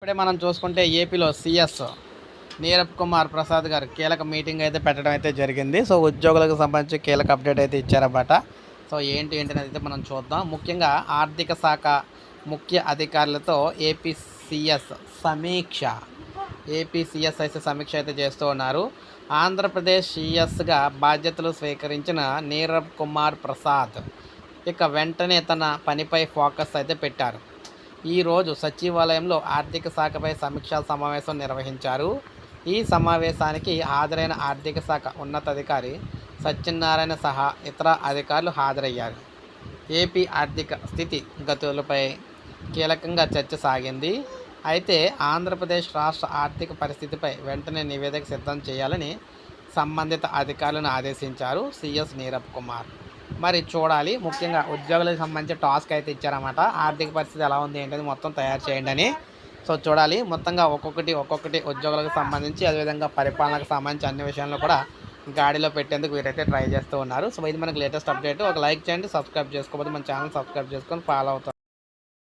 ఇప్పుడే మనం చూసుకుంటే ఏపీలో సిఎస్ నీరబ్ కుమార్ ప్రసాద్ గారు కీలక మీటింగ్ అయితే పెట్టడం అయితే జరిగింది. సో ఉద్యోగులకు సంబంధించి కీలక అప్డేట్ అయితే ఇచ్చారన్నమాట. సో ఏంటి ఏంటి అనేది అయితే మనం చూద్దాం. ముఖ్యంగా ఆర్థిక శాఖ ముఖ్య అధికారులతో ఏపీ సిఎస్ సమీక్ష ఏపీ సిఎస్ అయితే సమీక్ష అయితే చేస్తూ ఉన్నారు. ఆంధ్రప్రదేశ్ సిఎస్గా బాధ్యతలు స్వీకరించిన నీరబ్ కుమార్ ప్రసాద్ ఇక వెంటనే తన పనిపై ఫోకస్ అయితే పెట్టారు. ఈరోజు సచివాలయంలో ఆర్థిక శాఖపై సమీక్షా సమావేశం నిర్వహించారు. ఈ సమావేశానికి హాజరైన ఆర్థిక శాఖ ఉన్నతాధికారి సత్యనారాయణ సహా ఇతర అధికారులు హాజరయ్యారు. ఏపీ ఆర్థిక స్థితి గతులపై కీలకంగా చర్చ సాగింది. అయితే ఆంధ్రప్రదేశ్ రాష్ట్ర ఆర్థిక పరిస్థితిపై వెంటనే నివేదిక సిద్ధం చేయాలని సంబంధిత అధికారులను ఆదేశించారు సిఎస్ నీరబ్ కుమార్. మరి చూడాలి. ముఖ్యంగా ఉద్యోగులకు సంబంధించి టాస్క్ అయితే ఇచ్చారన్నమాట. ఆర్థిక పరిస్థితి ఎలా ఉంది ఏంటని మొత్తం తయారు చేయండి అని. సో చూడాలి. మొత్తంగా ఒక్కొక్కటి ఒక్కొక్కటి ఉద్యోగులకు సంబంధించి అదేవిధంగా పరిపాలనకు సంబంధించి అన్ని విషయాల్లో కూడా గాడిలో పెట్టేందుకు వీరైతే ట్రై చేస్తూ ఉన్నారు. సో ఇది మనకి లేటెస్ట్ అప్డేట్. ఒక లైక్ చేయండి సబ్స్క్రైబ్ చేసుకోకపోతే మన ఛానల్ సబ్స్క్రైబ్ చేసుకొని ఫాలో అవుతాం